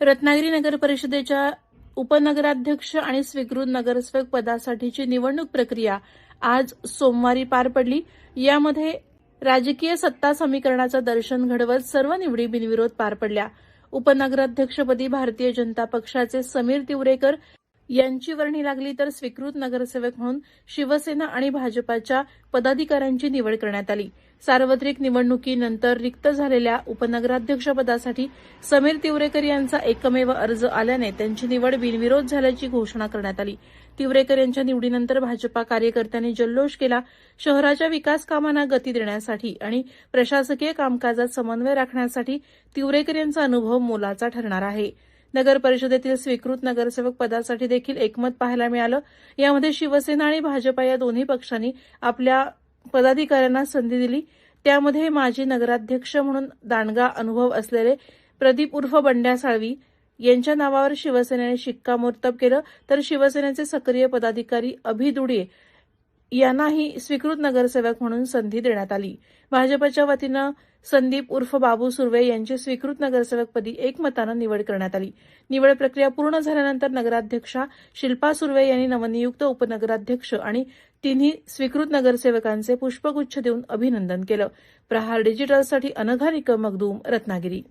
रत्नागिरी नगर परिषदेच्या उपनगराध्यक्ष आणि स्वीकृत नगरसेवक पदासाठीची निवडणूक प्रक्रिया आज सोमवारी पार पडली. यामध्ये राजकीय सत्ता समीकरणाचं दर्शन घडवत सर्व निवडी बिनविरोध पार पडल्या. उपनगराध्यक्षपदी भारतीय जनता पक्षाचे समीर तिवरेकर यांची वर्णी लागली तर स्वीकृत नगरसेवक म्हणून शिवसेना आणि भाजपाच्या पदाधिकाऱ्यांची निवड करण्यात आली. सार्वत्रिक निवडणुकीनंतर रिक्त झालेल्या उपनगराध्यक्षपदासाठी समीर तिवरेकर यांचा एकमेव अर्ज आल्याने त्यांची निवड बिनविरोध झाल्याची घोषणा करण्यात आली. तिवरेकर यांच्या निवडीनंतर भाजपा कार्यकर्त्यांनी जल्लोष केला. शहराच्या विकास कामांना गती देण्यासाठी आणि प्रशासकीय कामकाजात समन्वय राखण्यासाठी तिवरेकर यांचा अनुभव मोलाचा ठरणार आहे. नगर परिषदेतील स्वीकृत नगरसेवक पदासाठी देखील एकमत पाहायला मिळालं. यामध्ये शिवसेना आणि भाजपा या दोन्ही पक्षांनी आपल्या पदाधिकाऱ्यांना संधी दिली. त्यामध्ये माजी नगराध्यक्ष म्हणून दांडगा अनुभव असलेले प्रदीप उर्फ बंड्या साळवी यांच्या नावावर शिवसेनेने शिक्कामोर्तब केलं. तर शिवसेनेचे सक्रिय पदाधिकारी अभि दुडे यांनाही स्वीकृत नगरसेवक म्हणून संधी देण्यात आली. भाजपच्या वतीनं संदीप उर्फ बाबू सुर्वे यांची स्वीकृत नगरसेवकपदी एकमतानं निवड करण्यात आली. निवड प्रक्रिया पूर्ण झाल्यानंतर नगराध्यक्षा शिल्पा सुर्वे यांनी नवनियुक्त उपनगराध्यक्ष आणि तिन्ही स्वीकृत नगरसेवकांचे पुष्पगुच्छ देऊन अभिनंदन केलं. प्रहार डिजिटलसाठी अनघा निकम मगदूम रत्नागिरी.